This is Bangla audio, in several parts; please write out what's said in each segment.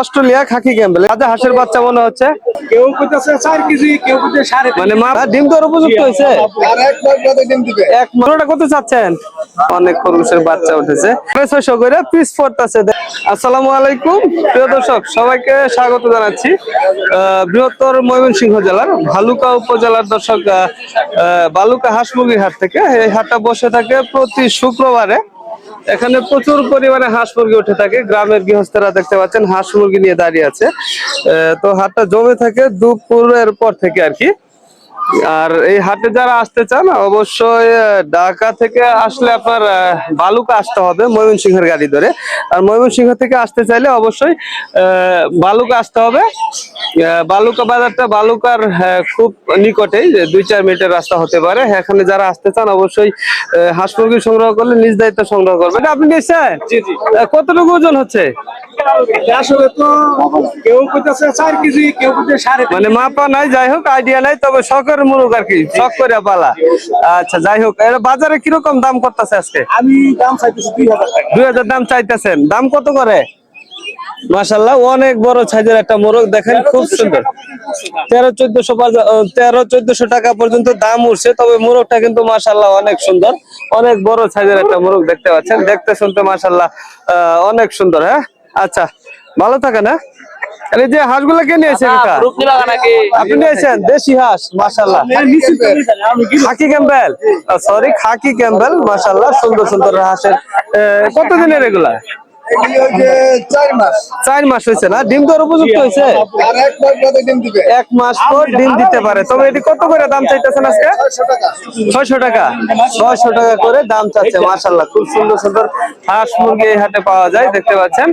অস্ট্রেলিয়া খাকি ক্যাম্বেল রাজা হাঁসের বাচ্চা মনে হচ্ছে? কেউ কইতাছে চার কেজি কেউ কইতে সাড়ে মানে মা ডিম তো উপযুক্ত হয়েছে আর এক মাস বাদে ডিম দিবে। এক মাসটা কত চাচ্ছেন? অনেক খরগোশের বাচ্চা উঠেছে। ছয়শো করে পিস পড়তেছে আসসালামু আলাইকুম। প্রিয় দর্শক সবাইকে স্বাগত জানাচ্ছি। আহ, বৃহত্তর ময়মনসিংহ জেলার ভালুকা উপজেলার দর্শক বালুকা হাঁস মুরগির হাট থেকে। এই হাটটা বসে থাকে প্রতি শুক্রবারে। এখানে প্রচুর পরিমাণে হাঁস মুরগি উঠে থাকে। গ্রামের গৃহস্থরা দেখতে পাচ্ছেন হাঁস মুরগি নিয়ে দাঁড়িয়ে আছে। তো হাটটা জমে থাকে দুপুরের পর থেকে আর কি। আর এই হাটে যারা আসতে চান অবশ্যই ঢাকা থেকে আসলে আপনার বালুকা আসতে হবে ময়মনসিংহের গাড়ি ধরে। আর ময়মনসিংহ থেকে আসতে চাইলে অবশ্যই বালুকা আসতে হবে। বালুকা বাজারটা বালুকার খুব নিকটেই দুই চার মিনিটের রাস্তা হতে পারে। এখানে যারা আসতে চান অবশ্যই হাঁস মুরগি সংগ্রহ করলে নিজ দায়িত্ব সংগ্রহ করবেন। এটা আপনি নিশ্চয়? কতটুকু ওজন হচ্ছে? আসলে তো কেউ চার কেজি কেউ সাড়ে মানে মাপা নাই যাই হোক আইডিয়া নাই তবে শখের মুরগ আর কি শখ করে পালা। আচ্ছা যাই হোক বাজারে কীরকম দাম করতেছে আজকে? আমি দাম চাইতেছি দুই হাজার দাম চাইতেছেন। দাম কত করে? মাসাল্লাহ অনেক বড় সাইজের একটা মোরগ। দেখেন খুব সুন্দর। তেরো চোদ্দশো তেরো চোদ্দশো টাকা পর্যন্ত দাম উঠছে। তবে মোরগটা কিন্তু মাসাল্লাহ অনেক সুন্দর। অনেক বড় সাইজের একটা মোরগ দেখতে পাচ্ছেন। দেখতে শুনতে মাসাল্লাহ অনেক সুন্দর হ্যাঁ? আচ্ছা ভালো থাকেন হ্যাঁ? যে হাঁসগুলো কে নিয়েছে কাকা? আপনি নিয়েছেন? দেশি হাঁস মাসাল্লাহ khaki Campbell? Sorry khaki Campbell সুন্দর সুন্দর হাঁসের। কতদিনের এগুলা? চার মাস। হয়েছে না? ডিম তো উপযুক্ত হয়েছে? আর এক মাস বাদে ডিম দিবে। এক মাস পর ডিম দিতে পারে। তবে এটি কত করে দাম চাইতেছেন আজকে? ছয়শো টাকা। ছয়শো টাকা। ছয়শো টাকা করে দাম চাচ্ছে মাসাল্লাহ খুব সুন্দর সুন্দর হাঁস মুরগি এই হাটে পাওয়া যায় দেখতে পাচ্ছেন।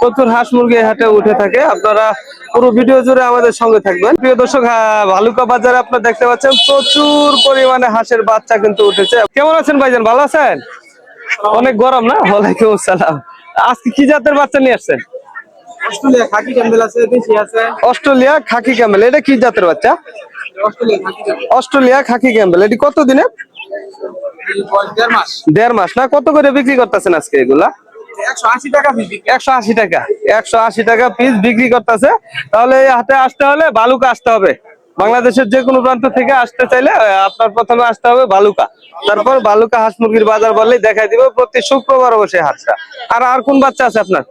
প্রচুর হাঁস মুরগি হাটে উঠে থাকে। আপনারা পুরো ভিডিও জুড়ে আমাদের সঙ্গে থাকবেন। প্রিয় দর্শক হ্যাঁ, ভালুকা বাজারে আপনারা দেখতে পাচ্ছেন প্রচুর পরিমাণে হাঁসের বাচ্চা কিন্তু উঠেছে। কেমন আছেন ভাইজান ভালো আছেন? অনেক গরম না? ওয়ালাইকুম আসসালাম। আজকে কি জাতের বাচ্চা নিয়ে আসছেন? অস্ট্রেলিয়া খাকি ক্যাম্বেল আছে দেশি আছে। অস্ট্রেলিয়া খাকি ক্যামেল এটা কি জাতের বাচ্চা? Australia khaki Campbell. এটি কত দিনে দেড় মাস না? কত করে বিক্রি করতেছেন আজকে এগুলা? একশো আশি টাকা একশো আশি টাকা পিস বিক্রি করতেছে। তাহলে এই আসতে হলে বালুকা আসতে হবে। বাংলাদেশের যে কোনো প্রান্ত থেকে আসতে চাইলে আপনার প্রথমে আসতে হবে বালুকা। তারপর বালুকা হাঁস মুরগির বাজার বললেই দেখাই দিবে, প্রতি শুক্রবার অবশ্যই হাটটা। আর আর কোন বাচ্চা আছে আপনার?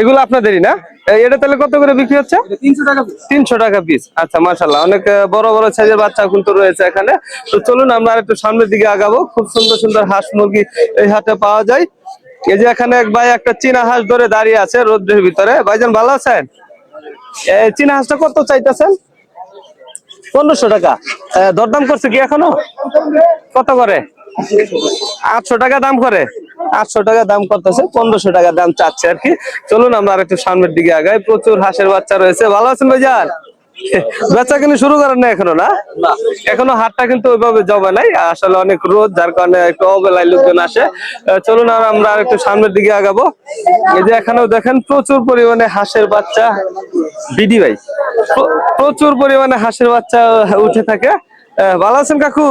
এগুলো আপনাদেরই না? এটা তাহলে কত করে বিক্রি হচ্ছে? তিনশো টাকা পিস আচ্ছা মাশাল্লাহ অনেক বড় বড় সাইজের বাচ্চা কিন্তু রয়েছে এখানে। তো চলুন আমরা একটু সামনের দিকে আগাবো। খুব সুন্দর সুন্দর হাঁস মুরগি এই হাটে পাওয়া যায়। এই যে এখানে এক ভাই একটা চীনা হাঁস ধরে দাঁড়িয়ে আছে রোদ্রের ভিতরে। ভাইজান ভালো আছেন? চীনা হাঁসটা কত চাইতেছেন? পনেরোশো টাকা। দরদাম করছে কি এখনও? কত করে? আটশো টাকা দাম করে। আটশো টাকা দাম করতেছে পনেরোশো টাকা দাম চাচ্ছে আর কি। চলুন আমরা আর একটু সামনের দিকে আগাই। প্রচুর হাঁসের বাচ্চা রয়েছে। ভালো আছেন ভাইজান? বেচা কিন্তু শুরু করেন না এখনও না? এখনও হাটটা কিন্তু ওইভাবে জমে নাই। আসলে অনেক রোদ যার কারণে একটু অবেলায় লোকজন আসে। চলুন আর আমরা একটু সামনের দিকে আগাবো। এই যে এখানেও দেখেন প্রচুর পরিমাণে হাঁসের বাচ্চা। বিডি ভাই। প্রচুর পরিমাণে হাঁসের বাচ্চা উঠে থাকে। ভালো আছেন কাকু?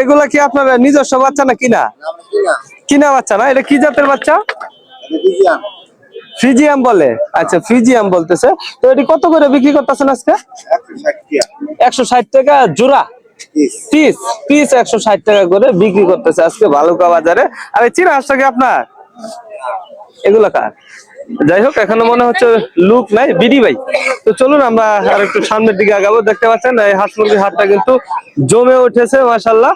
এগুলা কি আপনার নিজস্ব বাচ্চা না? কিনা কিনা বাচ্চা না এটা কি জাতের বাচ্চা? ফ্রিজিয়াম বলে। আচ্ছা ফ্রিজিয়াম বলতেছে। তো এটি কত করে বিক্রি করতেছেন আজকে? একশো ষাট টাকা জোড়া। পিস পিস একশো ষাট টাকা করে বিক্রি করতেছে আজকে ভালুকা বাজারে। আর এই হাঁসটা কি আপনার? এগুলো কার? যাই হোক এখনও মনে হচ্ছে লুক নাই বিডি ভাই। তো চলুন আমরা আর একটু সামনের দিকে আগাবো। দেখতে পাচ্ছেন এই হাঁস মুরগির হাটটা কিন্তু জমে উঠেছে মাসাল্লাহ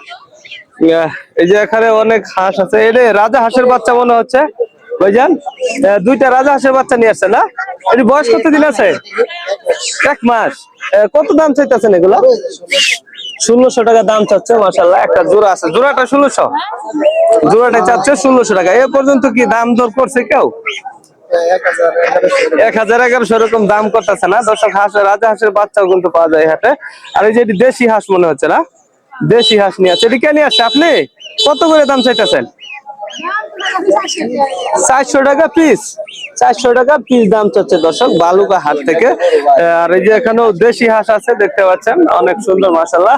এই যে এখানে অনেক হাঁস আছে। এটা রাজা হাঁসের বাচ্চা মনে হচ্ছে। আহ, দুইটা রাজা হাঁসের বাচ্চা নিয়ে আসছে না? এটি বয়স দিন আছে? এক মাস। কত দাম চাইতেছেন এগুলা? ষোলোশো টাকা দাম চাচ্ছে মাসাল্লাহ একটা জোড়া আছে। জোড়াটা ষোলোশো। জোড়াটা চাচ্ছে ষোলোশো টাকা। এ পর্যন্ত কি দাম দর করছে কেউ? এক হাজার এগারোশো এরকম দাম করতেছে না। দর্শক হাঁস রাজা হাঁসের বাচ্চাও কিন্তু পাওয়া যায় হাটে। আর এই যে দেশি হাঁস মনে হচ্ছে না? দেশি হাঁস নিয়ে আছে এটি কে নিয়ে আসছে আপনি? কত করে দাম চাইতেছেন? চারশো টাকা পিস চারশো টাকা পিস দাম চাচ্ছে দর্শক বালুকা হাট থেকে। আহ, আর এই যে এখানেও দেশি হাঁস আছে দেখতে পাচ্ছেন। অনেক সুন্দর মাসাল্লাহ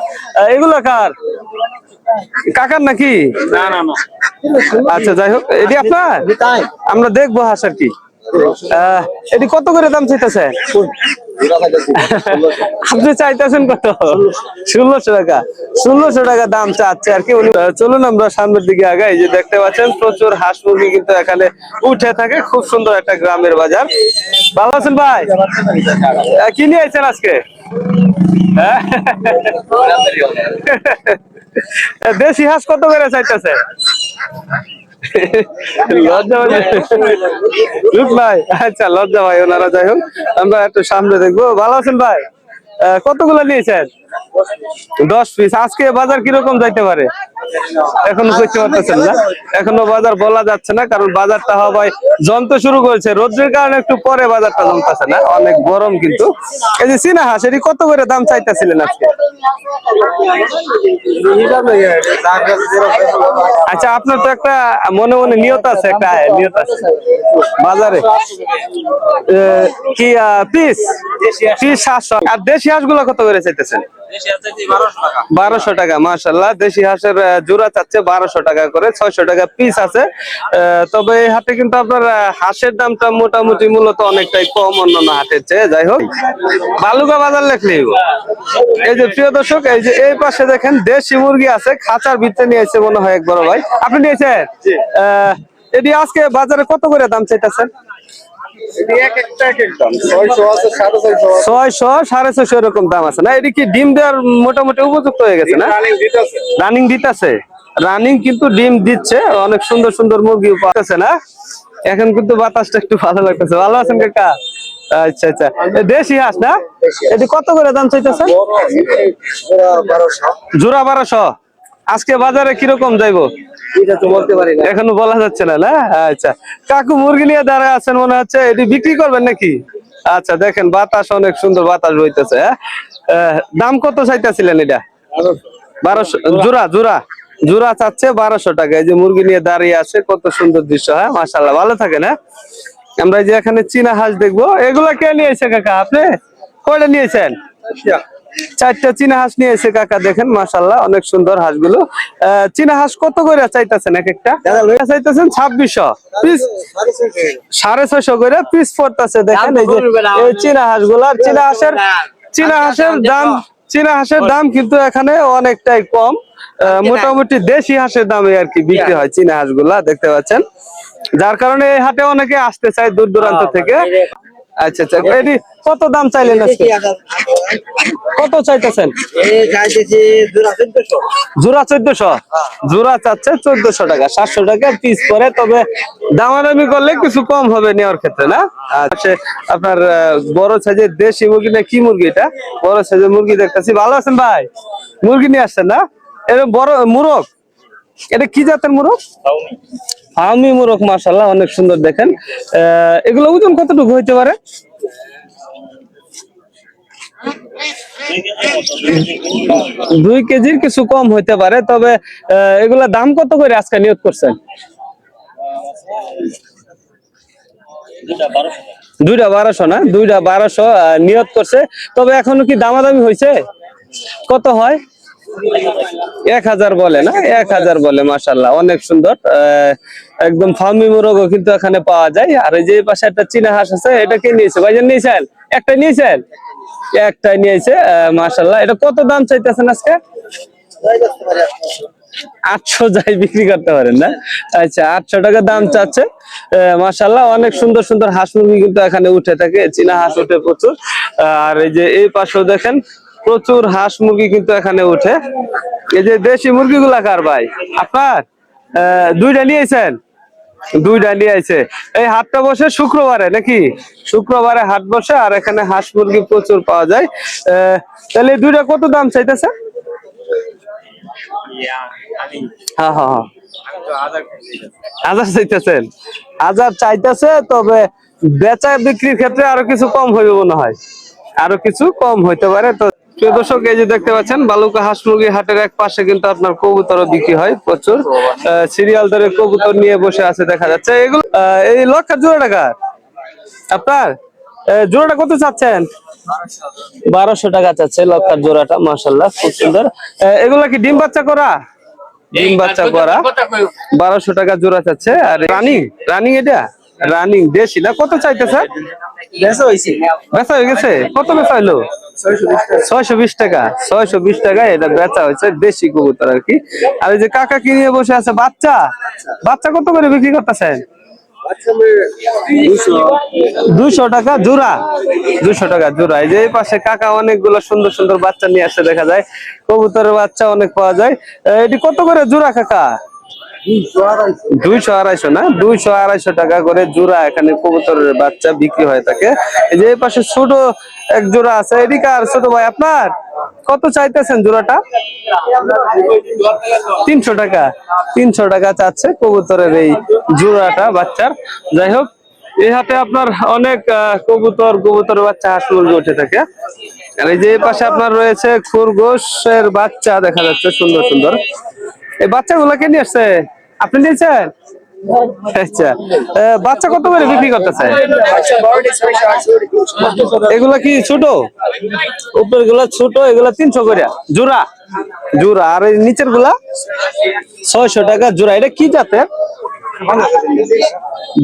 এগুলো কার? কাকার নাকি? না না না। আচ্ছা যাই হোক এটি আপনার? আমরা দেখব হাঁস আর কি। আহ, এটি কত করে দাম চাইতেছে? আপনি চাইতেছেন কত? ষোলোশো টাকা। ষোলোশো টাকা দাম চাচ্ছে আর কি উনি। চলুন আমরা সামনের দিকে আগাই। যে দেখতে পাচ্ছেন প্রচুর হাঁস মুরগি কিন্তু এখানে উঠে থাকে। খুব সুন্দর একটা গ্রামের বাজার। ভালো আছেন ভাই? কি নিয়ে আছেন আজকে? হ্যাঁ? দেশি হাঁস কত করে চাইতেছে লজ্জা লুক ভাই আচ্ছা লজ্জা ভাই ওনারা, যাই হোক। আমরা একটু সামনে দেখব। ভালো আছেন ভাই? কতগুলো নিয়েছেন? দশ পিস আজকে বাজার কীরকম যাইতে পারে? এখনও বুঝতে পারতেছেন না? এখনও বাজার বলা যাচ্ছে না কারণ বাজারটা হওয়ায় জমতে শুরু করেছে। রোদ্রের কারণে একটু পরে বাজারটা জমতেছে না অনেক গরম কিন্তু। এই যে চীনা হাঁস এটি কত করে দাম চাইতেছিলেন আজকে? আচ্ছা আপনার তো একটা মনে মনে নিয়ত আছে একটা নিয়ত আছে। বাজারে কি পিস? পিস সাতশো। আর দেশি হাঁসগুলো কত করে চাইতেছেন? বারোশো টাকা। মাশাল্লাহ দেশি হাঁসের জোড়া চাচ্ছে বারোশো টাকা করে ছয়শো টাকা পিস আছে। আহ, তবে এই হাটে কিন্তু আপনার হাঁসের দামটা মোটামুটি মূলত অনেকটাই কম অন্যান্য হাটের চেয়ে। যাই হোক বালুকা বাজার লেখলেই এই যে প্রিয় দর্শক এই যে এই পাশে দেখেন দেশি মুরগি আছে খাঁচার ভিতরে নিয়েছে মনে হয় এক বড় ভাই। আপনি নিয়েছেন? আহ, এটি আজকে বাজারে কত করে দাম চাইতেছেন? ছয়শো সাড়ে ছয়শো এরকম দাম আছে না? এটি কি ডিম দেওয়ার মোটামুটি উপযুক্ত হয়ে গেছে না? রানিং দিতেছে। রানিং কিন্তু ডিম দিচ্ছে অনেক সুন্দর সুন্দর মুরগি পাচ্ছে না? এখন কিন্তু বাতাসটা একটু ভালো লাগতেছে। ভালো আছেন কাকা? আচ্ছা আচ্ছা। দেশি হাঁস না? এটি কত করে দাম চাইতেছেন? বারোশো। জোড়া বারোশো। আজকে বাজারে কীরকম যাইবো? না। এখনও বলা যাচ্ছে না না? আচ্ছা। কাকু মুরগি নিয়ে দাঁড়ায় আছেন মনে হচ্ছে এটি বিক্রি করবেন নাকি? আচ্ছা দেখেন বাতাস অনেক সুন্দর বাতাস বইতেছে হ্যাঁ? দাম কত চাইতেছিলেন এটা? বারোশো জোড়া জোড়া। জোড়া চাচ্ছে বারোশো টাকা। এই যে মুরগি নিয়ে দাঁড়িয়ে আছে কত সুন্দর দৃশ্য হ্যাঁ? মাসাল্লাহ ভালো থাকেন হ্যাঁ? আমরা যে এখানে চীনা হাঁস দেখব এগুলা কে নিয়েছে কাকা? আপনি? কয়টা নিয়েছেন? চারটা চীনা হাঁস নিয়েছে কাকা দেখেন মাসাল্লাহ অনেক সুন্দর হাঁসগুলো। আহ, চীনা হাঁস কত করে চাইতেছেন এক একটা? চাইতেছেন ছাব্বিশশো। পিস সাড়ে ছয়শো করে পিস পড়তেছে দেখেন এই যে চীনা হাঁসগুলা চীনা হাঁসের চীনা হাঁসের দাম চীনা হাঁসের দাম কিন্তু এখানে অনেকটাই কম। আহ, মোটামুটি দেশি হাঁসের দামে আর কি বিক্রি হয় চীনা হাঁসগুলা দেখতে পাচ্ছেন। যার কারণে এই হাটে অনেকে আসতে চায় দূর দূরান্ত থেকে। আচ্ছা আচ্ছা কত দাম চাইলেন আজকে? কত চাইতেছেন? জোড়া চোদ্দশো। জোড়া চাচ্ছে চোদ্দশো টাকা সাতশো টাকা পিস করে তবে দামাদামি করলে কিছু কম হবে নেওয়ার ক্ষেত্রে না? আচ্ছা আপনার বড় সাইজের দেশি মুরগি না কি মুরগি এটা? বড় সাইজের মুরগি দেখতেছি। ভালো আছেন ভাই? মুরগি নিয়ে আসছেন না? এরকম বড় মুরগ? এটা কি জাতের মুরগ? আমি মুরগ মাসাল্লাহ অনেক সুন্দর দেখেন। আহ, এগুলো ওজন কতটুকু হইতে পারে? দুই কেজির কিছু কম হইতে পারে তবে এগুলা দাম কত করে আজকে নিয়োগ করছেন? দুইটা বারোশো। না? দুইটা বারোশো নিয়ত করছে। তবে এখনও কি দামাদামি হয়েছে কত হয়? এক হাজার বলে না? এক হাজার বলে মাসাল্লাহ অনেক সুন্দর। আহ, একদম ফার্মি মুরগও কিন্তু এখানে পাওয়া যায়। আর এই যে পাশে একটা চীনা হাঁস আছে এটা কে নিয়েছে? ভাইজান নিয়েছেন? একটা নিয়েছেন? একটা নিয়েছে মাসাল্লাহ এটা কত দাম চাইতেছেন আজকে? আটশো যাই বিক্রি করতে পারেন না? আচ্ছা আটশো টাকা দাম চাচ্ছে। মাসাল্লাহ অনেক সুন্দর সুন্দর হাঁস মুরগি কিন্তু এখানে উঠে থাকে। চীনা হাঁস উঠে প্রচুর। আর এই যে এই পাশেও দেখেন প্রচুর হাঁস মুরগি কিন্তু এখানে উঠে। এই যে দেশি মুরগিগুলা কার ভাই? আপনার? আহ, দুইটা নিয়েছেন? দুইটা নিয়ে আইছে। এই হাটটা বসে শুক্রবারে নাকি? শুক্রবারে হাট বসে আর এখানে হাঁস মুরগি প্রচুর পাওয়া যায়। তাহলে দুইটা কত দাম চাইতেছে? হ্যাঁ হ্যাঁ হ্যাঁ। হাজার চাইতেছেন। হাজার চাইতেছে, তবে বেচা বিক্রির ক্ষেত্রে আরও কিছু কম হইবে মনে হয়। আরও কিছু কম হইতে পারে, তো প্রিয় দর্শক এই যে দেখতে পাচ্ছেন বালুকা হাঁস মুরগি হাটের এক পাশে কিন্তু আপনার কবুতরও বিক্রি হয় প্রচুর। সিরিয়াল ধরে কবুতর নিয়ে বসে আছে দেখা যাচ্ছে। এগুলো এই লক্ষার জোড়া টাকা আপনার? জোড়াটা কত চাচ্ছেন? বারোশো টাকা চাচ্ছে লক্ষার জোড়াটা মাসাল্লাহ খুব সুন্দর। এগুলা কি ডিম বাচ্চা করা? ডিম বাচ্চা করা। বারোশো টাকা জোড়া চাচ্ছে। আর রানিং? রানিং এটা? রানিং দেশি না? কত চাইতেছে? বেচা হয়ে গেছে? কত বেচা হইল? ছয়শো বিশ টাকা। ছয়শো বিশ টাকা এটা বেচা হয়েছে দেশি কবুতর আর কি। আর এই যে কাকা কি নিয়ে বসে আছে? বাচ্চা? বাচ্চা কত করে বিক্রি করতেছেন? দুশো টাকা জোড়া। দুশো টাকা জোড়া। এই যে পাশে কাকা অনেকগুলো সুন্দর সুন্দর বাচ্চা নিয়ে আসছে দেখা যায়। কবুতরের বাচ্চা অনেক পাওয়া যায়। এটি কত করে জোড়া কাকা? দুইশো আড়াইশো। না? দুইশো আড়াইশো টাকা করে জোড়া এখানে কবুতরের বাচ্চা বিক্রি হয়ে থাকে যে পাশে ছোট এক জোড়া আছে। এদিকে আর ছোট ভাই, আপনার? কত চাইতেছেন জোড়াটা? তিনশো টাকা। তিনশো টাকা চাচ্ছে কবুতরের এই জোড়াটা বাচ্চার। যাই হোক এই হাটে আপনার অনেক কবুতর কবুতর বাচ্চা হাঁস মুরগি উঠে থাকে আর এই যে পাশে আপনার রয়েছে খরগোশের বাচ্চা, দেখা যাচ্ছে সুন্দর সুন্দর। এই বাচ্চাগুলো কে নিয়ে আসছে? আপনি নিয়েছেন? আচ্ছা। বাচ্চা কত করে বিক্রি করতেছে? এগুলা কি ছোট? উপরগুলা ছোট, এগুলা তিনশো করে। জোড়া? জোড়া। আর নিচেরগুলা ছয়শো টাকা জোড়া। এটা কি জাতের?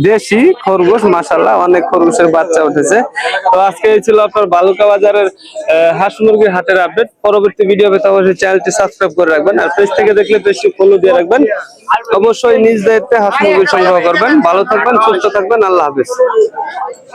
দেশি খরগোশ মাসাল্লাহ অনেক খরগোশের বাচ্চা উঠেছে। তো আজকে এই ছিল আপনার বালুকা বাজারের হাঁস মুরগির হাটের আপডেট পরবর্তী ভিডিও পেতে অবশ্যই চ্যানেলটি সাবস্ক্রাইব করে রাখবেন আর পেজ থেকে দেখলে পেজটি ফলো দিয়ে রাখবেন। অবশ্যই নিজ দায়িত্বে হাঁস মুরগি সংগ্রহ করবেন। ভালো থাকবেন, সুস্থ থাকবেন, আল্লাহ হাফিজ।